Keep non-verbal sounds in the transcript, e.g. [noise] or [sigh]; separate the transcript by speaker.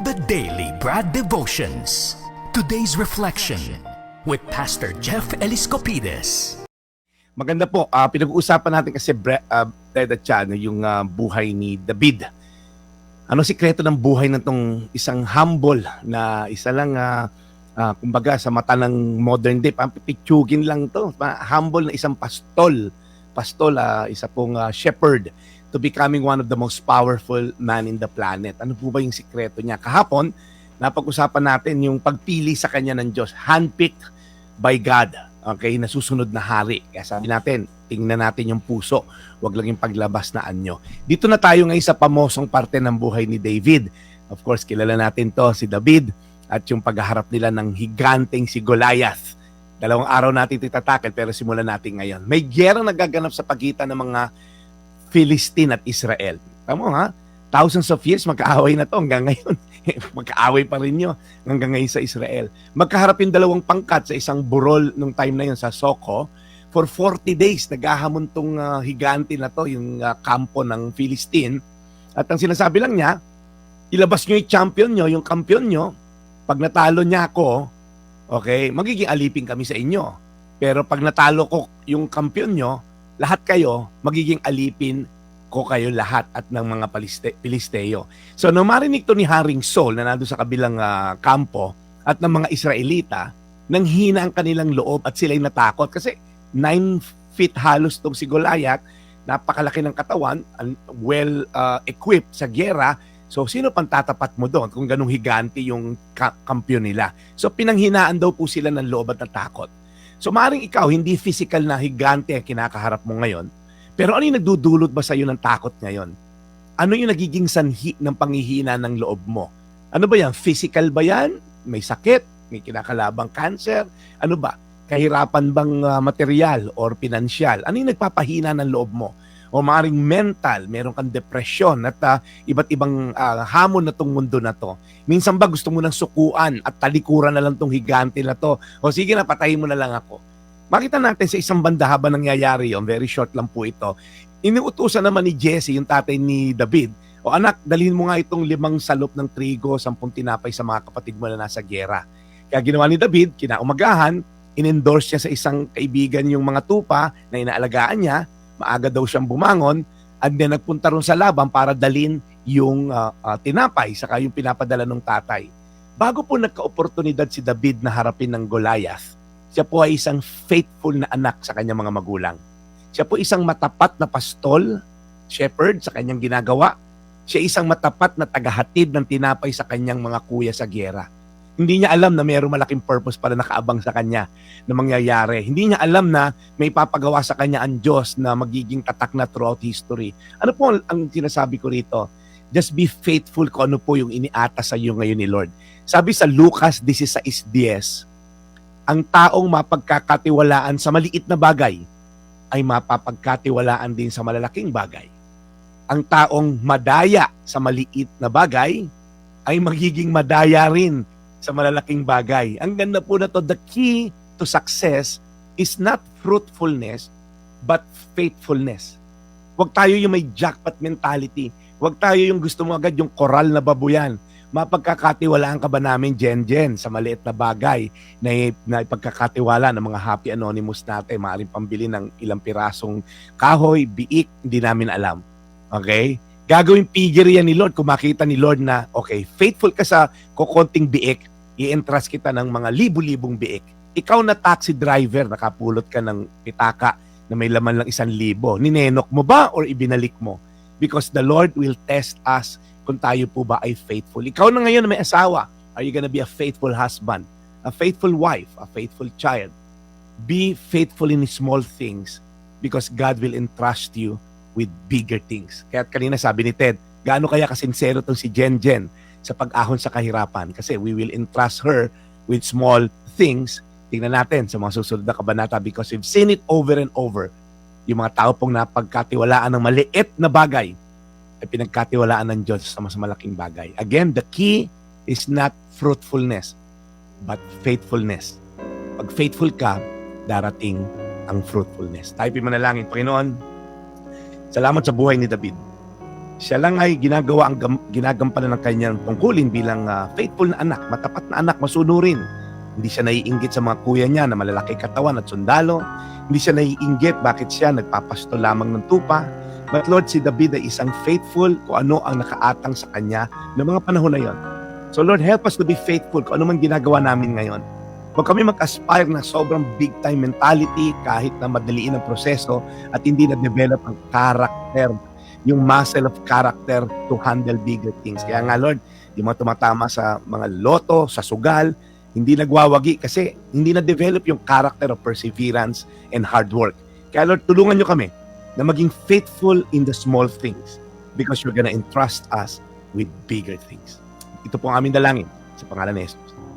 Speaker 1: The Daily Brad Devotions. Today's reflection with Pastor Jeff Eliscopides.
Speaker 2: Maganda po, ah, pinag-uusapan natin kasi Bre- uh, Ted at Chano, yung ah, buhay ni David. Ano sikreto ng buhay ng tong isang humble na isa lang, ah, ah, kumbaga sa mata ng modern day, pampipitsugin lang to. Humble na isang pastol. Pastol, ah, isa pong ah, shepherd to becoming one of the most powerful man in the planet. Ano po ba yung sikreto niya? Kahapon, napag-usapan natin yung pagpili sa kanya ng Diyos, handpicked by God. Okay, nasusunod na hari. Kaya sabi natin, tingnan natin yung puso, wag lang yung paglabas na anyo. Dito na tayo ngayon sa pamosong parte ng buhay ni David. Of course, kilala natin to, si David, at yung paghaharap nila ng higanteng si Goliath. Dalawang araw natin itatakil, pero simulan natin ngayon. May gyerang nagaganap sa pagitan ng mga Philistine at Israel. Tama ha? Thousands of years, magkaaway na to hanggang ngayon. [laughs] magkaaway pa rin nyo hanggang ngayon sa Israel. Magkaharap yung dalawang pangkat sa isang burol nung time na yun sa Soko. For 40 days, naghahamon tong ah, higante na to, yung ah, kampo ng Philistine. At ang sinasabi lang niya, ilabas nyo yung champion nyo, yung kampiyon nyo. Pag natalo niya ako, okay, magiging alipin kami sa inyo. Pero pag natalo ko yung kampiyon nyo, lahat kayo, magiging alipin ko kayo lahat at ng mga paliste, Pilisteo. So nung marinig to ni Haring Saul na nandun sa kabilang ah, kampo at ng mga Israelita, nang hina ang kanilang loob at sila'y natakot kasi 9 feet halos tong si Goliath, napakalaki ng katawan, an- well ah, equipped sa gyera. So sino pang tatapat mo doon kung ganung higante yung ka- kampiyon nila? So pinanghinaan daw po sila ng loob at ng takot. So maaaring ikaw, hindi physical na higante ang kinakaharap mo ngayon, pero ano yung nagdudulot ba sa iyo ng takot ngayon? Ano yung nagiging sanhi ng panghihina ng loob mo? Ano ba yan? Physical ba yan? May sakit? May kinakalabang cancer? Ano ba? Kahirapan bang ah, material or pinansyal? Ano yung nagpapahina ng loob mo? O maaaring mental, meron kang depresyon at ah, iba't ibang ah, hamon na tong mundo na to. Minsan ba gusto mo nang sukuan at talikuran na lang tong higante na to? O sige na, patayin mo na lang ako. Makita natin sa isang banda habang nangyayari yon, very short lang po ito. Iniutusan naman ni Jesse, yung tatay ni David, o anak, dalhin mo nga itong limang salop ng trigo, sampung tinapay sa mga kapatid mo na nasa gera. Kaya ginawa ni David, kinaumagahan, in-endorse niya sa isang kaibigan yung mga tupa na inaalagaan niya, maaga daw siyang bumangon, and then nagpunta ron sa laban para dalin yung ah, ah, tinapay, saka yung pinapadala ng tatay. Bago po nagka-oportunidad si David na harapin ng Goliath, siya po ay isang faithful na anak sa kanyang mga magulang. Siya po isang matapat na pastol, shepherd sa kanyang ginagawa. Siya isang matapat na tagahatid ng tinapay sa kanyang mga kuya sa gyera. Hindi niya alam na mayroong malaking purpose para nakaabang sa kanya na mangyayari. Hindi niya alam na may papagawa sa kanya ang Diyos na magiging tatak na throughout history. Ano po ang- ang sinasabi ko rito? Just be faithful kung ano po yung iniata sa iyo ngayon ni Lord. Sabi sa Lucas 16.10, ang taong mapagkakatiwalaan sa maliit na bagay ay mapapagkatiwalaan din sa malalaking bagay. Ang taong madaya sa maliit na bagay ay magiging madaya rin sa malalaking bagay. Ang ganda po na to, the key to success is not fruitfulness, but faithfulness. Huwag tayo yung may jackpot mentality. Huwag tayo yung gusto mo agad yung koral na babuyan. Mapagkakatiwalaan ka ba namin, Jen Jen, sa maliit na bagay na, na ipagkakatiwala ng mga happy anonymous natin, maaaring pambili ng ilang pirasong kahoy, biik, hindi namin alam. Okay? Gagawin figure yan ni Lord kung makita ni Lord na, okay, faithful ka sa kukonting biik, i-entrust kita ng mga libu-libong biik. Ikaw na taxi driver, nakapulot ka ng pitaka na may laman lang isang libo. Ninenok mo ba or ibinalik mo? Because the Lord will test us kung tayo po ba ay faithful. Ikaw na ngayon na may asawa, are you gonna be a faithful husband, a faithful wife, a faithful child? Be faithful in small things because God will entrust you with bigger things. Kaya kanina sabi ni Ted, gaano kaya kasinsero tong si Jen Jen sa pag-ahon sa kahirapan? Kasi we will entrust her with small things. Tingnan natin sa mga susunod na kabanata because we've seen it over and over. Yung mga tao pong napagkatiwalaan ng maliit na bagay ay pinagkatiwalaan ng Diyos sa mas malaking bagay. Again, the key is not fruitfulness, but faithfulness. Pag faithful ka, darating ang fruitfulness. Tayo pinanalangin, Panginoon, salamat sa buhay ni David. Siya lang ay ginagawa ang gam- ginagampanan ng kanyang tungkulin bilang ah, faithful na anak, matapat na anak, masunurin. Hindi siya naiinggit sa mga kuya niya na malalaki katawan at sundalo. Hindi siya naiinggit bakit siya nagpapasto lamang ng tupa. But Lord, si David ay isang faithful kung ano ang nakaatang sa kanya ng mga panahon na yon. So Lord, help us to be faithful kung ano man ginagawa namin ngayon. Huwag kami mag-aspire na sobrang big time mentality kahit na madaliin ang proseso at hindi na-develop ang character, yung muscle of character to handle bigger things. Kaya nga Lord, yung mga tumatama sa mga loto, sa sugal, hindi nagwawagi kasi hindi na-develop yung character of perseverance and hard work. Kaya Lord, tulungan nyo kami na maging faithful in the small things because you're gonna entrust us with bigger things. Ito po ang aming dalangin sa pangalan ni Jesus.